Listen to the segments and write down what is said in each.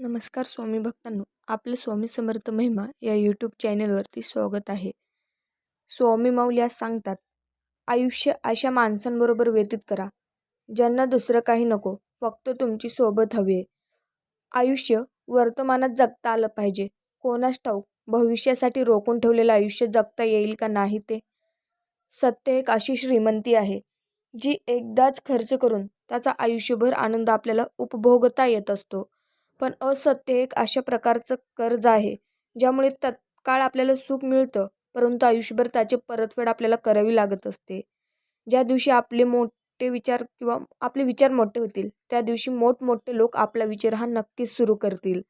नमस्कार स्वामी भक्तांनो आपलं स्वामी समर्थ महिमा या यूट्यूब चॅनलवरती स्वागत आहे. स्वामी माऊल आज सांगतात आयुष्य अशा माणसांबरोबर व्यतीत करा ज्यांना दुसरं काही नको फक्त तुमची सोबत हवी आहे. आयुष्य वर्तमानात जगता आलं पाहिजे कोणास ठाऊक भविष्यासाठी रोखून ठेवलेलं आयुष्य जगता येईल का नाही ते? सत्य एक अशी श्रीमंती आहे जी एकदाच खर्च करून त्याचा आयुष्यभर आनंद आपल्याला उपभोगता येत असतो. पण असत्य एक अशा प्रकारचं कर्ज आहे ज्यामुळे तत्काळ आपल्याला सुख मिळतं परंतु आयुष्यभर त्याची परतफेड आपल्याला करावी लागत असते. ज्या दिवशी आपले मोठे विचार किंवा आपले विचार मोठे होतील त्या दिवशी मोठमोठे लोक आपला विचार हा नक्कीच सुरू करतील.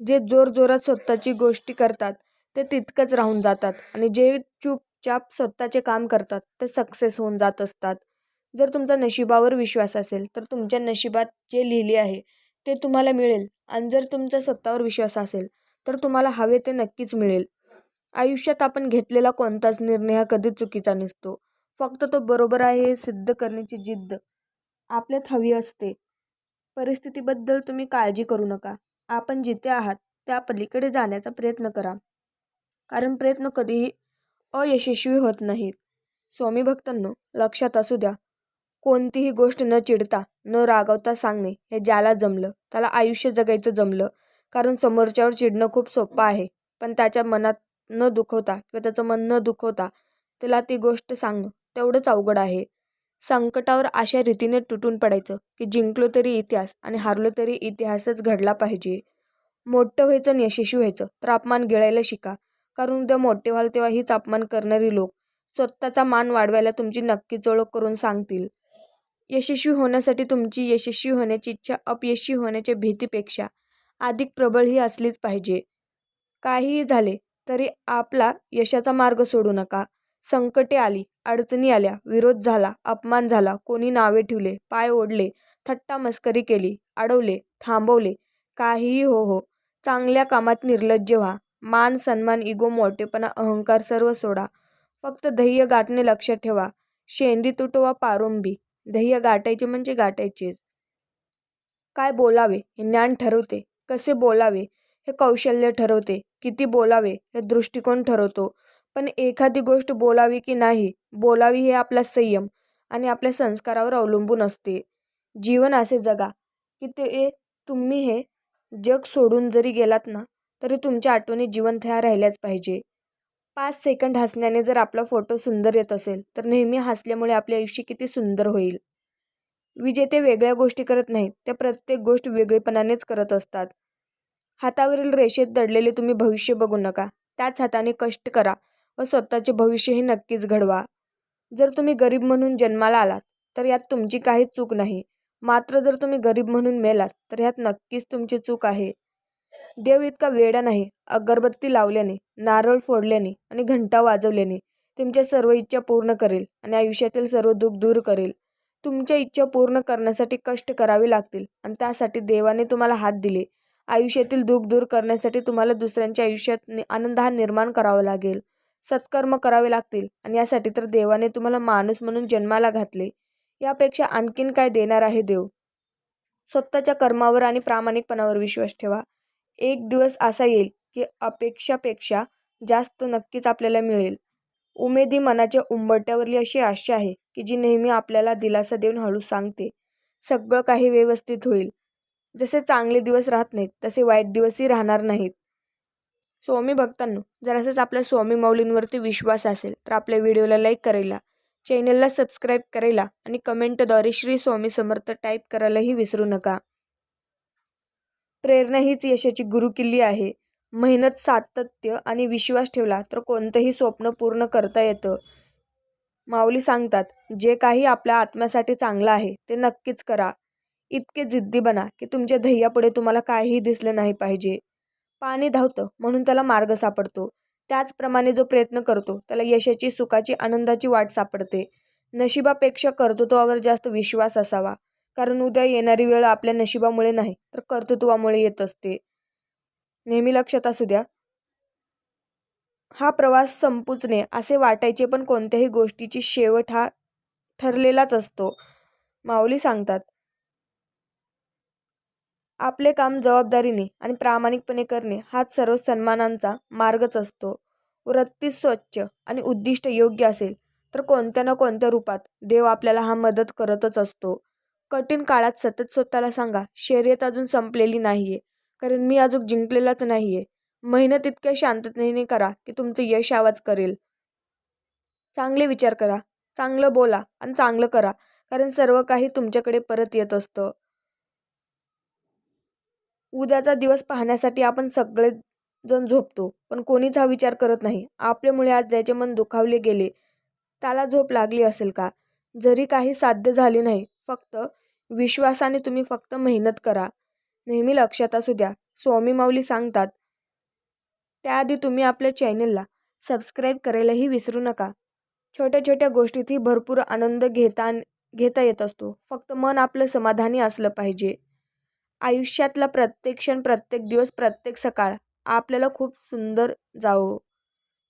जे जोरजोरात स्वतःची गोष्टी करतात ते तितकंच राहून जातात आणि जे चुपचाप स्वतःचे काम करतात ते सक्सेस होऊन जात असतात. जर तुमचा नशिबावर विश्वास असेल तर तुमच्या नशिबात जे लिहिले आहे ते तुम्हाला मिळेल. आणि जर तुमचा स्वतःवर विश्वास असेल तर तुम्हाला हवे ते नक्कीच मिळेल. आयुष्यात आपण घेतलेला कोणताच निर्णय हा कधीच चुकीचा नसतो. फक्त तो बरोबर आहे हे सिद्ध करण्याची जिद्द आपल्यात हवी असते. परिस्थितीबद्दल तुम्ही काळजी करू नका. आपण जिथे आहात त्या पलीकडे जाण्याचा प्रयत्न करा. कारण प्रयत्न कधीही अयशस्वी होत नाहीत. स्वामी भक्तांनो लक्षात असू द्या कोणतीही गोष्ट न चिडता न रागवता सांगणे हे ज्याला जमलं त्याला आयुष्य जगायचं जमलं. कारण समोरच्यावर चिडणं खूप सोपं आहे. पण त्याच्या मनात न दुखवता किंवा त्याचं मन न दुखवता त्याला ती गोष्ट सांगणं तेवढंच अवघड आहे. संकटावर अशा रीतीने तुटून पडायचं की जिंकलो तरी इतिहास आणि हारलो तरी इतिहासच घडला पाहिजे. मोठं व्हायचं आणि यशस्वी व्हायचं तर अपमान गिळायला शिका. कारण उद्या मोठे व्हाल तेव्हा हीच अपमान करणारी लोक स्वतःचा मान वाढवायला तुमची नक्कीच ओळख करून सांगतील. यशस्वी होण्यासाठी तुमची यशस्वी होण्याची इच्छा अपयशी होण्याच्या भीतीपेक्षा अधिक प्रबळ ही असलीच पाहिजे. काहीही झाले तरी आपला यशाचा मार्ग सोडू नका. संकटे आली अडचणी आल्या विरोध झाला अपमान झाला कोणी नावे ठेवले पाय ओढले थट्टा मस्करी केली अडवले थांबवले काहीही हो हो. चांगल्या कामात निर्लज्ज व्हा. मान सन्मान इगो मोठेपणा अहंकार सर्व सोडा. फक्त ध्येय गाठणे लक्षात ठेवा. शेंडी तुटवा पारुंबी. ध्येय गाठायचे म्हणजे गाठायचेच काय बोलावे हे ज्ञान ठरवते. कसे बोलावे हे कौशल्य ठरवते. किती बोलावे हे दृष्टिकोन ठरवतो. पण एखादी गोष्ट बोलावी की नाही बोलावी हे आपला संयम आणि आपल्या संस्कारावर अवलंबून असते. जीवन असे जगा की ते तुम्ही हे जग सोडून जरी गेलात ना तरी तुमच्या आठवणी जिवंत ह्या राहिल्याच पाहिजे. पाच सेकंड हसण्याने जर आपला फोटो सुंदर येत असेल तर नेहमी हसल्यामुळे आपले आयुष्य किती सुंदर होईल. विजेते वेगळ्या गोष्टी करत नाहीत त्या प्रत्येक गोष्ट वेगळेपणानेच करत असतात. हातावरील रेषेत दडलेले तुम्ही भविष्य बघू नका त्याच हाताने कष्ट करा व स्वतःचे भविष्यही नक्कीच घडवा. जर तुम्ही गरीब म्हणून जन्माला आलात तर यात तुमची काहीच चूक नाही. मात्र जर तुम्ही गरीब म्हणून मेलात तर यात नक्कीच तुमची चूक आहे. देव इतका वेडा नाही अगरबत्ती लावल्याने नारळ फोडल्याने आणि घंटा वाजवल्याने तुमच्या सर्व इच्छा पूर्ण करेल आणि आयुष्यातील सर्व दुःख दूर करेल. तुमच्या इच्छा पूर्ण करण्यासाठी कष्ट करावे लागतील आणि त्यासाठी देवाने तुम्हाला हात दिले. आयुष्यातील दुःख दूर करण्यासाठी तुम्हाला दुसऱ्यांच्या आयुष्यात आनंद हा निर्माण करावा लागेल. सत्कर्म करावे लागतील आणि यासाठी तर देवाने तुम्हाला माणूस म्हणून जन्माला घातले. यापेक्षा आणखीन काय देणार आहे देव? स्वतःच्या कर्मावर आणि प्रामाणिकपणावर विश्वास ठेवा. एक दिवस असा येईल की अपेक्षापेक्षा जास्त नक्कीच आपल्याला मिळेल. उमेदी मनाच्या उंबरट्यावरली अशी आशा आहे की जी नेहमी आपल्याला दिलासा देऊन हळू सांगते. सगळं काही व्यवस्थित होईल. जसे चांगले दिवस राहत नाहीत तसे वाईट दिवसही राहणार नाहीत. स्वामी भक्तांनो जर असंच आपल्या स्वामी माऊलींवरती विश्वास असेल तर आपल्या व्हिडिओला लाईक करायला चॅनलला सबस्क्राईब करायला आणि कमेंटद्वारे श्री स्वामी समर्थ टाईप करायलाही विसरू नका. प्रेरणा हीच यशाची गुरुकिल्ली आहे. मेहनत सातत्य आणि विश्वास ठेवला तर कोणतंही स्वप्न पूर्ण करता येतं. माऊली सांगतात जे काही आपल्या आत्म्यासाठी चांगलं आहे ते नक्कीच करा. इतके जिद्दी बना की तुमच्या ध्येयापुढे तुम्हाला काहीही दिसलं नाही पाहिजे. पाणी धावतं म्हणून त्याला मार्ग सापडतो. त्याचप्रमाणे जो प्रयत्न करतो त्याला यशाची सुखाची आनंदाची वाट सापडते. नशिबापेक्षा कर्तृत्वावर जास्त विश्वास असावा. कारण उद्या येणारी वेळ आपल्या नशिबामुळे नाही तर कर्तृत्वामुळे येत असते. नेहमी लक्षात असू द्या. हा प्रवास संपूच नये असे वाटायचे पण कोणत्याही गोष्टीची शेवट हा ठरलेलाच असतो माऊली सांगतात. आपले काम जबाबदारीने आणि प्रामाणिकपणे करणे हाच सर्व सन्मानांचा मार्गच असतो. वृत्ती स्वच्छ आणि उद्दिष्ट योग्य असेल तर कोणत्या ना कोणत्या रूपात देव आपल्याला हा मदत करतच असतो. कठीण काळात सतत स्वतःला सांगा शर्यत अजून संपलेली नाही आहे कारण मी अजून जिंकलेलाच नाही आहे मेहनत इतक्या शांततेने करा की तुमचं यश आवाज करेल. चांगले विचार करा चांगलं बोला आणि चांगलं करा कारण सर्व काही तुमच्याकडे परत येत असतं. उद्याचा दिवस पाहण्यासाठी आपण सगळे जण झोपतो पण कोणीच हा विचार करत नाही. आपल्यामुळे आज ज्याचे मन दुखावले गेले त्याला झोप लागली असेल का? जरी काही साध्य झाले नाही फक्त विश्वासाने तुम्ही फक्त मेहनत करा. नेहमी लक्षात असू द्या. स्वामी माऊली सांगतात त्याआधी तुम्ही आपल्या चॅनलला सबस्क्राईब करायलाही विसरू नका. छोट्या छोट्या गोष्टीतही भरपूर आनंद घेता घेता येत असतो. फक्त मन आपलं समाधानी असलं पाहिजे. आयुष्यातला प्रत्येक क्षण प्रत्येक दिवस प्रत्येक सकाळ आपल्याला खूप सुंदर जावो.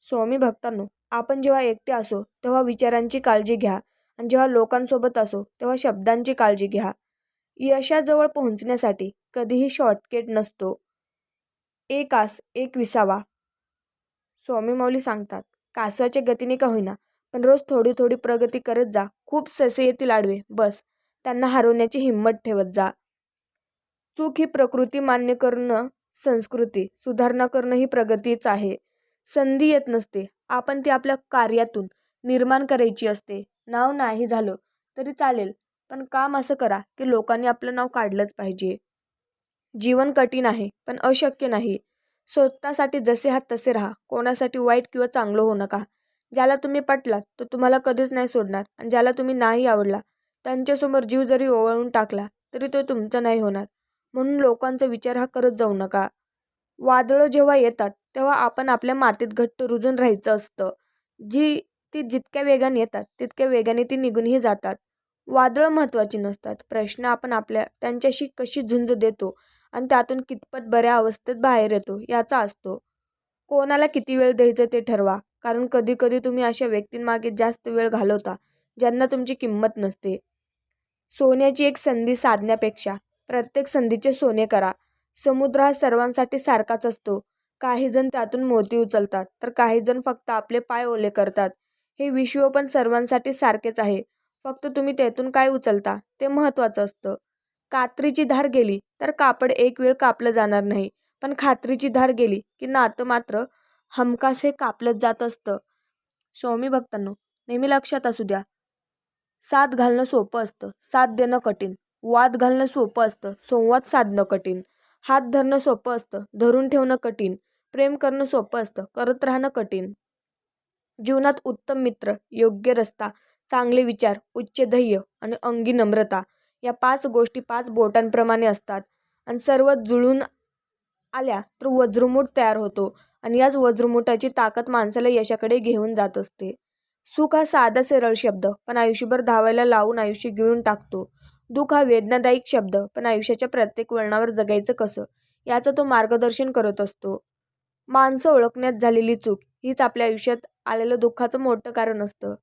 स्वामी भक्तांनो आपण जेव्हा एकटे असो तेव्हा विचारांची काळजी घ्या. आणि जेव्हा लोकांसोबत असो तेव्हा शब्दांची काळजी घ्या. यशाजवळ पोहोचण्यासाठी कधीही शॉर्टकट नसतो. एक आस एक विसावा. स्वामी माऊली सांगतात कासवाच्या गतीने का होईना पण रोज थोडी थोडी प्रगती करत जा. खूप ससे येतील आडवे बस. त्यांना हरवण्याची हिंमत ठेवत जा. चूक ही प्रकृती मान्य करणं संस्कृती सुधारणा करणं ही प्रगतीच आहे. संधी येत नसते. आपण ती आपल्या कार्यातून निर्माण करायची असते. नाव नाही झालं तरी चालेल पण काम असं करा की लोकांनी आपलं नाव काढलंच पाहिजे. जीवन कठीण आहे पण अशक्य नाही. स्वतःसाठी जसे आहात तसे राहा. कोणासाठी वाईट किंवा चांगलं होऊ नका. ज्याला तुम्ही पटलात तो तुम्हाला कधीच नाही सोडणार आणि ज्याला तुम्ही नाही आवडला त्यांच्यासमोर जीव जरी ओवाळून टाकला तरी तो तुमचा नाही होणार. म्हणून लोकांचा विचार हा करत जाऊ नका. वादळं जेव्हा येतात तेव्हा आपण आपल्या मातीत घट्ट रुजून राहायचं असतं. जी ती जितक्या वेगाने येतात तितक्या वेगाने ती निघूनही जातात. वादळं महत्त्वाची नसतात. प्रश्न आपण आपल्या त्यांच्याशी कशी झुंज देतो आणि त्यातून कितपत बऱ्या अवस्थेत बाहेर येतो याचा असतो. कोणाला किती वेळ द्यायचं ते ठरवा. कारण कधी कधी तुम्ही अशा व्यक्तींमागे जास्त वेळ घालवता ज्यांना तुमची किंमत नसते. सोन्याची एक संधी साधण्यापेक्षा प्रत्येक संधीचे सोने करा. समुद्र हा सर्वांसाठी सारखाच असतो. काही जण त्यातून मोती उचलतात तर काही जण फक्त आपले पाय ओले करतात. हे विश्व पण सर्वांसाठी सारखेच आहे. फक्त तुम्ही त्यातून काय उचलता ते महत्त्वाचं असतं. कात्रीची धार गेली तर कापड एक वेळ कापलं जाणार नाही. पण खात्रीची धार गेली की नातं मात्र हमखास हे कापलंच जात असतं. स्वामी भक्तांनो नेहमी लक्षात असू द्या. साथ घालणं सोपं असतं साथ देणं कठीण. वाद घालणं सोपं असतं संवाद साधणं कठीण. हात धरणं सोपं असतं धरून ठेवणं कठीण. प्रेम करणं सोपं असतं करत राहणं कठीण. जीवनात उत्तम मित्र योग्य रस्ता चांगले विचार उच्च ध्येय आणि अंगी नम्रता या पाच गोष्टी पाच बोटांप्रमाणे असतात. आणि सर्व जुळून आल्या तर वज्रमूठ तयार होतो आणि याच वज्रमुठाची ताकद माणसाला यशाकडे घेऊन जात असते. सुख हा साधा सरळ शब्द पण आयुष्यभर धावायला लावून आयुष्य गिळून टाकतो. दुःख हा वेदनादायक शब्द पण आयुष्याच्या प्रत्येक वळणावर जगायचं कसं? याचं तो मार्गदर्शन करत असतो. माणसं ओळखण्यात झालेली चूक हीच आपल्या आयुष्यात आलेलं दुःखाचं मोठं कारण असतं.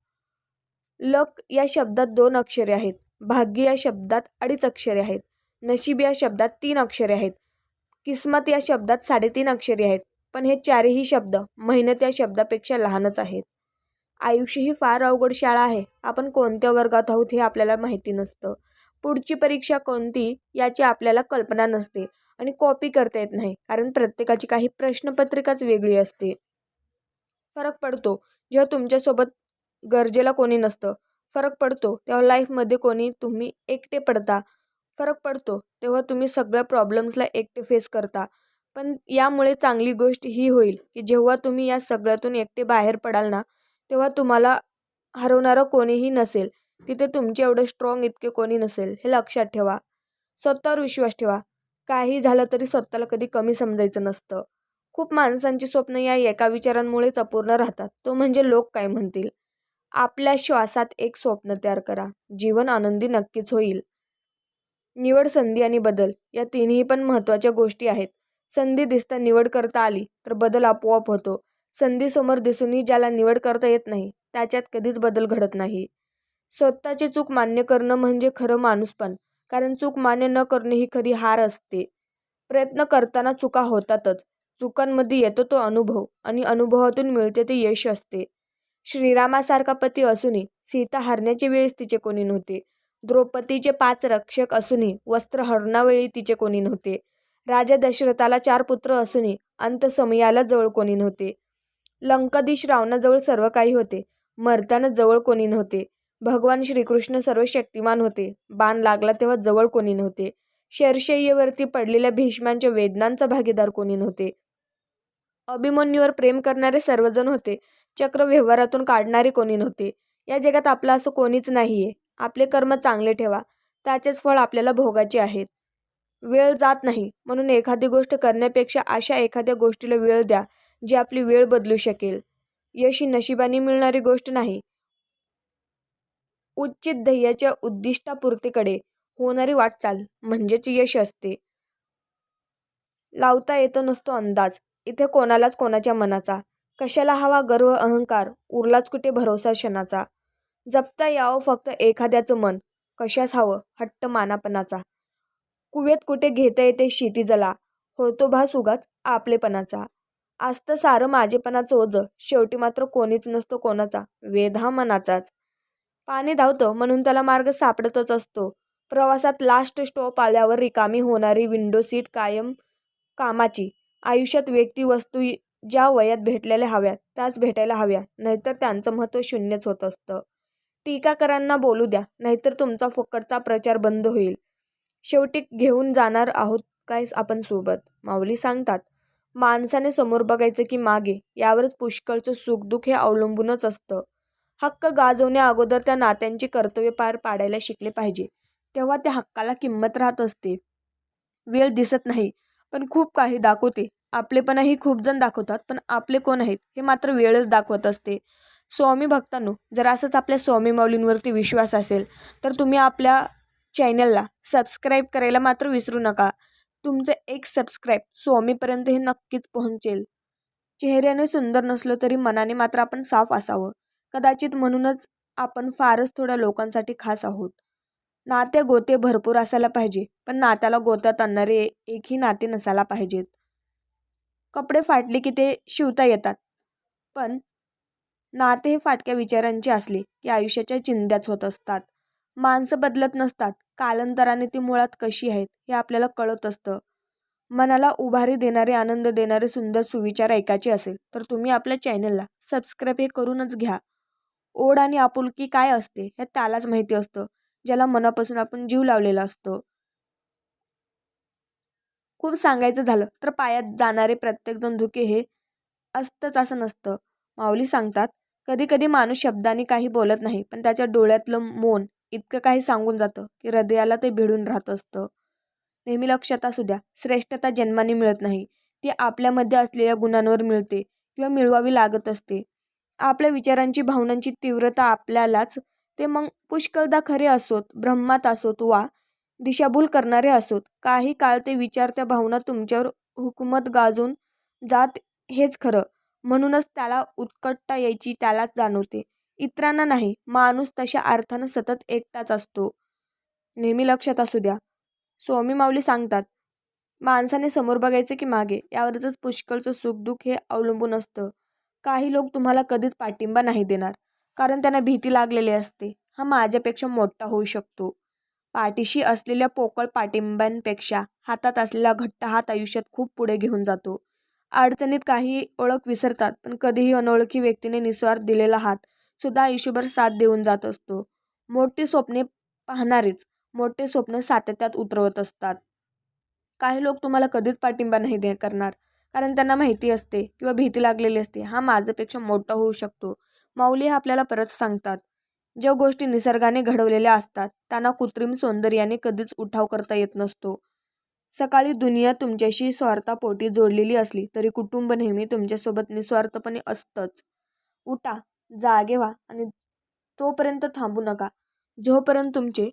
लक या शब्दात दोन अक्षरे आहेत. भाग्य या शब्दात अडीच अक्षरे आहेत. नशीब या शब्दात तीन अक्षरे आहेत. किस्मत या शब्दात साडेतीन अक्षरे आहेत. पण हे चारही शब्द मेहनत या शब्दापेक्षा लहानच आहेत. आयुष्य ही फार अवघड शाळा आहे. आपण कोणत्या वर्गात आहोत हे आपल्याला माहिती नसतं. पुढची परीक्षा कोणती याची आपल्याला कल्पना नसते आणि कॉपी करता येत नाही. कारण प्रत्येकाची काही प्रश्नपत्रिकाच वेगळी असते. फरक पडतो. जेव्हा तुमच्यासोबत गरजेला कोणी नसतं फरक पडतो. तेव्हा लाईफमध्ये कोणी तुम्ही एकटे पडता फरक पडतो. तेव्हा तुम्ही सगळ्या प्रॉब्लेम्सला एकटे फेस करता. पण यामुळे चांगली गोष्ट ही होईल की जेव्हा तुम्ही या सगळ्यातून एकटे बाहेर पडाल ना तेव्हा तुम्हाला हरवणारं कोणीही नसेल. तिथे तुमचे एवढं स्ट्रॉंग इतके कोणी नसेल हे लक्षात ठेवा. स्वतःवर विश्वास ठेवा. काही झालं तरी स्वतःला कधी कमी समजायचं नसतं. खूप माणसांची स्वप्न या एका विचारांमुळेच अपूर्ण राहतात. तो म्हणजे लोक काय म्हणतील? आपल्या श्वासात एक स्वप्न तयार करा. जीवन आनंदी नक्कीच होईल. निवड संधी आणि बदल या तिन्ही पण महत्त्वाच्या गोष्टी आहेत. संधी दिसता निवड करता आली तर बदल आपोआप होतो. संधी समोर दिसूनही ज्याला निवड करता येत नाही त्याच्यात कधीच बदल घडत नाही. स्वतःची चूक मान्य करणं म्हणजे खरं माणूसपण कारण चूक मान्य न करणे ही खरी हार असते. प्रयत्न करताना चुका होतातच. चुकांमध्ये येतो तो अनुभव आणि अनुभवातून मिळते ते यश असते. श्रीरामासारखा पती असूनही सीता हरण्याच्या वेळेस तिचे कोणी नव्हते. द्रौपदीचे पाच रक्षक असूनही वस्त्र हरणावेळी तिचे कोणी नव्हते. राजा दशरथाला चार पुत्र असूनही अंतसमयाला जवळ कोणी नव्हते. लंकाधीश रावणाजवळ सर्व काही होते. मरताना जवळ कोणी नव्हते. भगवान श्रीकृष्ण सर्व शक्तिमान होते. बाण लागला तेव्हा जवळ कोणी नव्हते. शरशय्येवरती पडलेल्या भीष्मांच्या वेदनांचा भागीदार कोणी नव्हते. अभिमन्यूवर प्रेम करणारे सर्वजण होते. चक्र व्यवहारातून काढणारे कोणी नव्हते. या जगात आपलं असं कोणीच नाही आहे आपले कर्म चांगले ठेवा. त्याचेच फळ आपल्याला भोगाचे आहेत. वेळ जात नाही. म्हणून एखादी गोष्ट करण्यापेक्षा अशा एखाद्या गोष्टीला वेळ द्या जी आपली वेळ बदलू शकेल. यश ही नशिबाने मिळणारी गोष्ट नाही. उच्चित ध्येयाच्या उद्दिष्टापूर्तीकडे होणारी वाटचाल म्हणजेच यश असते. लावता येतो नसतो अंदाज. इथे कोणालाच कोणाच्या मनाचा. कशाला हवा गर्व अहंकार उरलाच कुठे भरोसा क्षणाचा? जपता यावं फक्त एखाद्याचं मन. कशास हवं? हट्ट मानापणाचा. कुवेत कुठे घेता येते क्षितिजला होतो भास उगाच आपलेपणाचा. आस्त सारं माझेपणाचं ओझं. शेवटी मात्र कोणीच नसतो कोणाचा. वेध हा मनाचाच. पाणी धावतं म्हणून त्याला मार्ग सापडतच असतो. प्रवासात लास्ट स्टॉप आल्यावर रिकामी होणारी विंडो सीट कायम कामाची. आयुष्यात व्यक्ती वस्तू ज्या वयात भेटलेल्या हव्यात त्याच भेटायला हव्या. नाहीतर त्यांचं महत्त्व शून्यच होत असतं. टीकाकारांना बोलू द्या. नाहीतर तुमचा फुकटचा प्रचार बंद होईल. शेवटी घेऊन जाणार आहोत काय आपण सोबत? माऊली सांगतात माणसाने समोर बघायचं की मागे यावरच पुष्कळचं सुखदुःख हे अवलंबूनच असतं. हक्क गाजवण्या अगोदर त्या नात्यांची कर्तव्य पार पाडायला शिकले पाहिजे. तेव्हा त्या हक्काला किंमत राहत असते. वेळ दिसत नाही. पण खूप काही दाखवते. आपलेपणाही खूप जण दाखवतात पण आपले कोण आहेत हे मात्र वेळच दाखवत असते. स्वामी भक्तांनो जर असंच आपल्या स्वामी माऊलींवरती विश्वास असेल तर तुम्ही आपल्या चॅनलला सबस्क्राईब करायला मात्र विसरू नका. तुमचं एक सबस्क्राईब स्वामीपर्यंत हे नक्कीच पोहोचेल. चेहऱ्याने सुंदर नसलो तरी मनाने मात्र आपण साफ असावं. कदाचित म्हणूनच आपण फारच थोड्या लोकांसाठी खास आहोत. नाते गोते भरपूर असायला पाहिजे पण नात्याला गोत्यात आणणारे एकही नाते नसायला पाहिजेत. कपडे फाटले की ते शिवता येतात. पण नाते हे फाटक्या विचारांचे असले की आयुष्याच्या चिंध्याच होत असतात. माणसं बदलत नसतात. कालांतराने ती मुळात कशी आहेत हे आपल्याला कळत असतं. मनाला उभारी देणारे आनंद देणारे सुंदर सुविचार ऐकायचे असेल तर तुम्ही आपल्या चॅनलला सबस्क्राईब हे करूनच घ्या. ओढ आणि आपुलकी काय असते हे त्यालाच माहिती असतं. ज्याला मनापासून आपण जीव लावलेला असतो. खूप सांगायचं झालं तर पायात जाणारे प्रत्येकजण धुके हे असतंच असं नसतं. माऊली सांगतात कधी कधी माणूस शब्दाने काही बोलत नाही पण त्याच्या डोळ्यातलं मौन इतकं काही सांगून जातं की हृदयाला ते भिडून राहत असतं. नेहमी लक्षात असू द्या श्रेष्ठता जन्माने मिळत नाही. ती आपल्यामध्ये असलेल्या गुणांवर मिळते किंवा मिळवावी लागत असते. आपल्या विचारांची भावनांची तीव्रता आपल्यालाच ते मग पुष्कळदा खरे असोत ब्रह्मात असोत वा दिशाभूल करणारे असोत. काही काळ ते विचार त्या भावना तुमच्यावर हुकूमत गाजून जात हेच खरं. म्हणूनच त्याला उत्कटता यायची त्यालाच जाणवते. इतरांना नाही माणूस तशा अर्थानं सतत एकटाच असतो. नेहमी लक्षात असू द्या. स्वामी माऊली सांगतात माणसाने समोर बघायचं की मागे यावरच पुष्कळचं सुखदुःख हे अवलंबून असतं. काही लोक तुम्हाला कधीच पाठिंबा नाही देणार. कारण त्यांना भीती लागलेली असते. हा माझ्यापेक्षा मोठा होऊ शकतो. पाठीशी असलेल्या पोकळ पाठिंब्यांपेक्षा हातात असलेला घट्ट हात आयुष्यात खूप पुढे घेऊन जातो. अडचणीत काही ओळख विसरतात पण कधीही अनोळखी व्यक्तीने निस्वार्थ दिलेला हात सुद्धा आयुष्यभर साथ देऊन जात असतो. मोठी स्वप्ने पाहणारेच मोठे स्वप्न सातत्यात उतरवत असतात. काही लोक तुम्हाला कधीच पाठिंबा नाही दे करणार. कारण त्यांना माहिती असते किंवा भीती लागलेली असते. हा माझ्यापेक्षा मोठा होऊ शकतो. माऊली हे आपल्याला परत सांगतात. ज्या गोष्टी निसर्गाने घडवलेल्या असतात त्यांना कृत्रिम सौंदर्याने कधीच उठाव करता येत नसतो. सकाळी दुनिया तुमच्याशी स्वार्थापोटी जोडलेली असली तरी कुटुंब नेहमी तुमच्यासोबत निस्वार्थपणे असतंच. उठा जागे व्हा आणि तोपर्यंत थांबू नका. जोपर्यंत तुमचे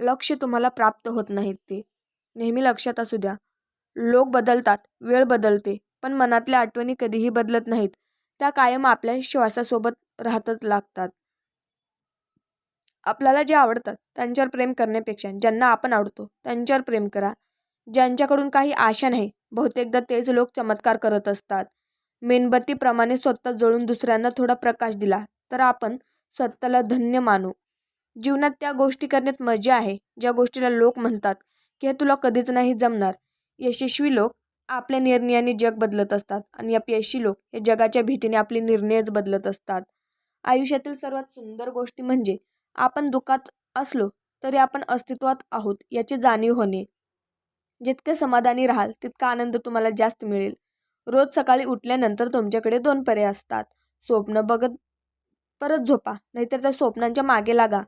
लक्ष तुम्हाला प्राप्त होत नाहीत ते. नेहमी लक्षात असू द्या. लोक बदलतात वेळ बदलते पण मनातल्या आठवणी कधीही बदलत नाहीत. त्या कायम आपल्या श्वासासोबत राहतच लागतात. आपल्याला जे आवडतात त्यांच्यावर प्रेम करण्यापेक्षा ज्यांना आपण आवडतो त्यांच्यावर प्रेम करा. ज्यांच्याकडून काही आशा नाही बहुतेकदा तेच लोक चमत्कार करत असतात. मेणबत्तीप्रमाणे स्वतः जळून दुसऱ्यांना थोडा प्रकाश दिला तर आपण स्वतःला धन्य मानू. जीवनात त्या गोष्टी करण्यात मजा आहे ज्या गोष्टीला लोक म्हणतात की हे तुला कधीच नाही जमणार. यशस्वी लोक आपल्या निर्णयाने जग बदलत असतात आणि अपयशी लोक हे जगाच्या भीतीने आपले निर्णयच बदलत असतात. आयुष्यातील सर्वात सुंदर गोष्टी म्हणजे आपण दुःखात असलो तरी आपण अस्तित्वात आहोत याची जाणीव होणे. जितके समाधानी राहाल तितका आनंद तुम्हाला जास्त मिळेल. रोज सकाळी उठल्यानंतर तुमच्याकडे दोन पर्याय असतात. स्वप्न बघत परत झोपा नाहीतर त्या स्वप्नांच्या मागे लागा.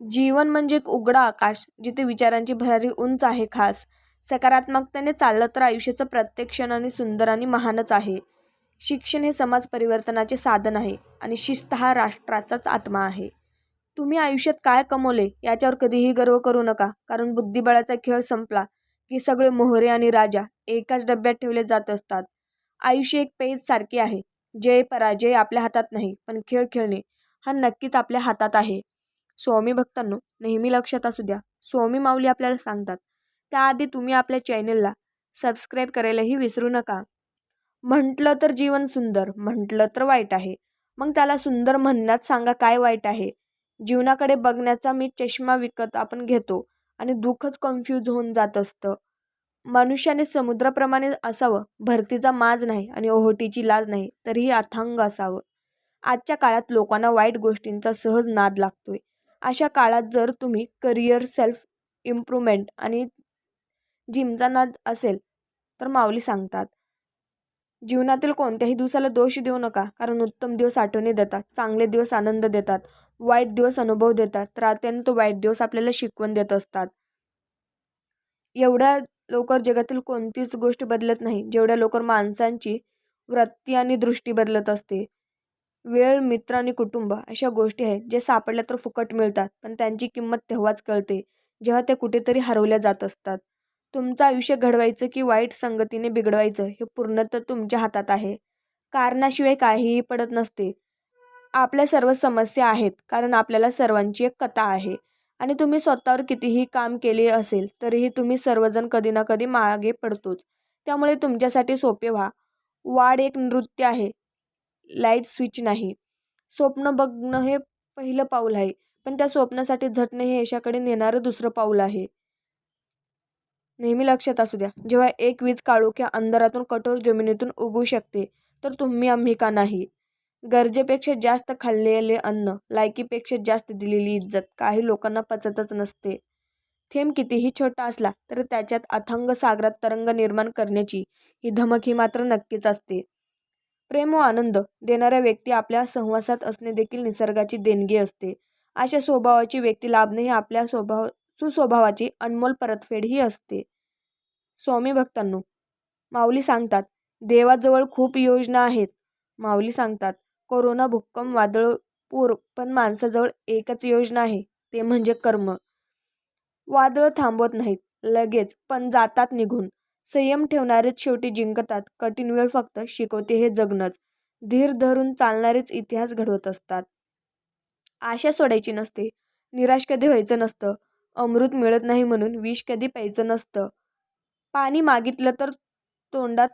जीवन म्हणजे एक उघडा आकाश जिथे विचारांची भरारी उंच आहे खास. सकारात्मकतेने चाललं तर आयुष्याचं प्रत्येक क्षण आणि सुंदर आणि महानच आहे. शिक्षण हे समाज परिवर्तनाचे साधन आहे आणि शिस्त हा राष्ट्राचाच आत्मा आहे. तुम्ही आयुष्यात काय कमवले याच्यावर कधीही गर्व करू नका कारण बुद्धिबळाचा खेळ संपला की सगळे मोहरे आणि राजा एकाच डब्यात ठेवले जात असतात. आयुष्य एक पेज सारखे आहे. जय पराजय आपल्या हातात नाही पण खेळ खेळणे हा नक्कीच आपल्या हातात आहे. स्वामी भक्तांनो नेहमी लक्षात असू द्या स्वामी माऊली आपल्याला सांगतात त्याआधी तुम्ही आपल्या चॅनलला सबस्क्राईब करायलाही विसरू नका. म्हटलं तर जीवन सुंदर म्हटलं तर वाईट आहे. मग त्याला सुंदर म्हणण्यात सांगा काय वाईट आहे. जीवनाकडे बघण्याचा मी चष्मा विकत आपण घेतो आणि दुःखच कन्फ्यूज होऊन जात असतं. मनुष्याने समुद्राप्रमाणे असावं भरतीचा माज नाही आणि ओहोटीची लाज नाही तरीही अथांग असावं. आजच्या काळात लोकांना वाईट गोष्टींचा सहज नाद लागतोय. अशा काळात जर तुम्ही करिअर सेल्फ इम्प्रूव्हमेंट आणि जिमचा नाद असेल तर माऊली सांगतात. जीवनातील कोणत्याही दिवसाला दोष देऊ नका कारण उत्तम दिवस आठवणी देतात चांगले दिवस आनंद देतात वाईट दिवस अनुभव देतात तर अत्यंत वाईट दिवस आपल्याला शिकवण देत असतात. एवढ्या लवकर जगातील कोणतीच गोष्ट बदलत नाही जेवढ्या लवकर माणसांची वृत्ती आणि दृष्टी बदलत असते. वेळ मित्र आणि कुटुंब अशा गोष्टी आहेत जे सापडल्या तर फुकट मिळतात पण त्यांची किंमत तेव्हाच कळते जेव्हा ते कुठेतरी हरवल्या जात असतात. तुमचं आयुष्य घडवायचं की वाईट संगतीने बिघडवायचं हे पूर्णतः तुमच्या हातात आहे. कारणाशिवाय काहीही पडत नसते. आपल्या सर्व समस्या आहेत कारण आपल्याला सर्वांची एक कथा आहे. आणि तुम्ही स्वतःवर कितीही काम केले असेल तरीही तुम्ही सर्वजण कधी ना कधी मागे पडतोच. त्यामुळे तुमच्यासाठी सोपे व्हा. वाढ एक नृत्य आहे. लाइट स्विच नाही. स्वप्न बघणं हे पहिलं पाऊल आहे पण त्या स्वप्नासाठी झटणे हे यशाकडे नेणारं दुसरं पाऊल आहे. नेहमी लक्षात असू द्या. जेव्हा एक वीज काळोख्या अंधारातून कठोर जमिनीतून उगू शकते तर तुम्ही आम्ही का नाही? गरजेपेक्षा जास्त खाल्लेले अन्न लायकीपेक्षा जास्त दिलेली इज्जत काही लोकांना पचतच नसते. थेंब कितीही छोटा असला तरी त्याच्यात अथंग सागरात तरंग निर्माण करण्याची ही धमक ही मात्र नक्कीच असते. प्रेम व आनंद देणाऱ्या व्यक्ती आपल्या सहवासात असणे देखील निसर्गाची देणगी असते. अशा स्वभावाची व्यक्ती लाभणे ही आपल्या स्वभाव सुस्वभावाची अनमोल परतफेड ही असते. स्वामी भक्तांनो माऊली सांगतात देवाजवळ खूप योजना आहेत. माऊली सांगतात कोरोना भूकंप वादळ पूर पण माणसाजवळ एकच योजना आहे ते म्हणजे कर्म. वादळ थांबवत नाहीत लगेच पण जातात निघून. संयम ठेवणारेच शेवटी जिंकतात कठीण वेळ फक्त शिकवते हे जगणंच. धीर धरून चालणारेच इतिहास घडवत असतात. आशा सोडायची नसते निराश कधी व्हायचं नसतं अमृत मिळत नाही म्हणून विष कधी प्यायचं नसतं. पाणी मागितलं तर तोंडात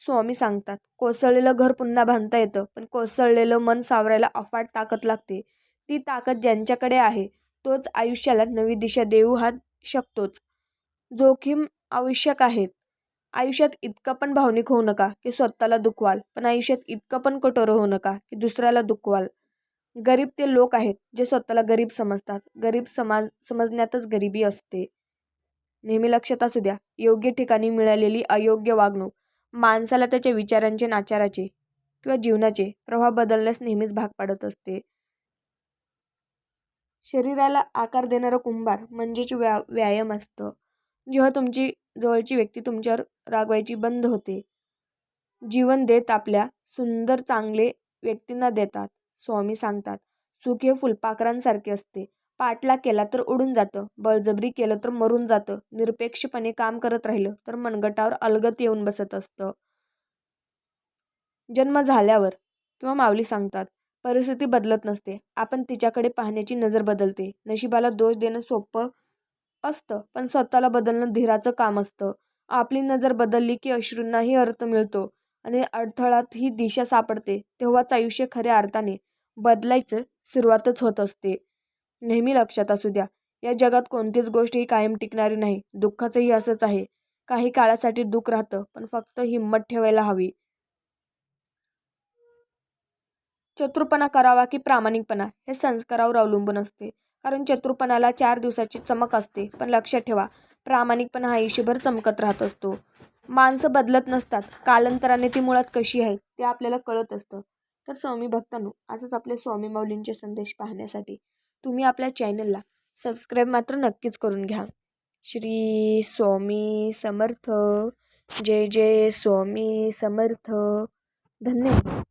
स्वामी सांगतात. कोसळलेलं घर पुन्हा बांधता येतं पण कोसळलेलं मन सावरायला अफाट ताकद लागते. ती ताकद ज्यांच्याकडे आहे तोच आयुष्याला नवी दिशा देऊ हा शकतोच. जोखीम आवश्यक आहेत आयुष्यात इतकं पण भावनिक होऊ नका की स्वतःला दुखवाल पण आयुष्यात इतकं पण कठोर होऊ नका की दुसऱ्याला दुखवाल. गरीब ते लोक आहेत जे स्वतःला गरीब समजतात. गरीब समाज समजण्यातच गरिबी असते. नेहमी लक्षात असू द्या योग्य ठिकाणी मिळालेली अयोग्य वागणूक माणसाला त्याच्या विचारांचे नाचाराचे किंवा जीवनाचे प्रवाह बदलण्यास नेहमीच भाग पाडत असते. शरीराला आकार देणारं कुंभार म्हणजेच व्या व्यायाम असतं जेव्हा तुमची जवळची व्यक्ती तुमच्यावर रागवायची बंद होते. जीवन देत आपल्या सुंदर चांगले व्यक्तींना देतात स्वामी सांगतात सुख हे फुलपाखरांसारखे असते. पाठला केला तर उडून जातं. बळजबरी केलं तर मरून जातं. निरपेक्षपणे काम करत राहिलं तर मनगटावर अलगत येऊन बसत असतं. जन्म झाल्यावर किंवा माऊली सांगतात परिस्थिती बदलत नसते. आपण तिच्याकडे पाहण्याची नजर बदलते. नशिबाला दोष देणं सोपं असतं पण स्वतःला बदलणं धीराचं काम असतं. आपली नजर बदलली की अश्रूंनाही अर्थ मिळतो आणि अडथळ्यात ही दिशा सापडते. तेव्हाच आयुष्य खऱ्या अर्थाने बदलायचं सुरुवातच होत असते. नेहमी लक्षात असू द्या. या जगात कोणतीच गोष्ट ही कायम टिकणारी नाही. दुःखाचंही असंच आहे. काही काळासाठी दुःख राहतं पण फक्त हिंमत ठेवायला हवी. चतुरपणा करावा की प्रामाणिकपणा? हे संस्कारावर अवलंबून असते. कारण चतुरपणाला चार दिवसाची चमक असते पण लक्षात ठेवा प्रामाणिकपणा हा आयुष्यभर चमकत राहत असतो. माणसं बदलत नसतात. कालांतराने ती मुळात कशी आहेत ते आपल्याला कळत असतं. तर स्वामी भक्तांनो असंच आपले स्वामी माऊलींचे संदेश पाहण्यासाठी तुम्ही आपल्या चॅनलला सबस्क्राईब मात्र नक्कीच करून घ्या. श्री स्वामी समर्थ. जय जय स्वामी समर्थ. धन्यवाद.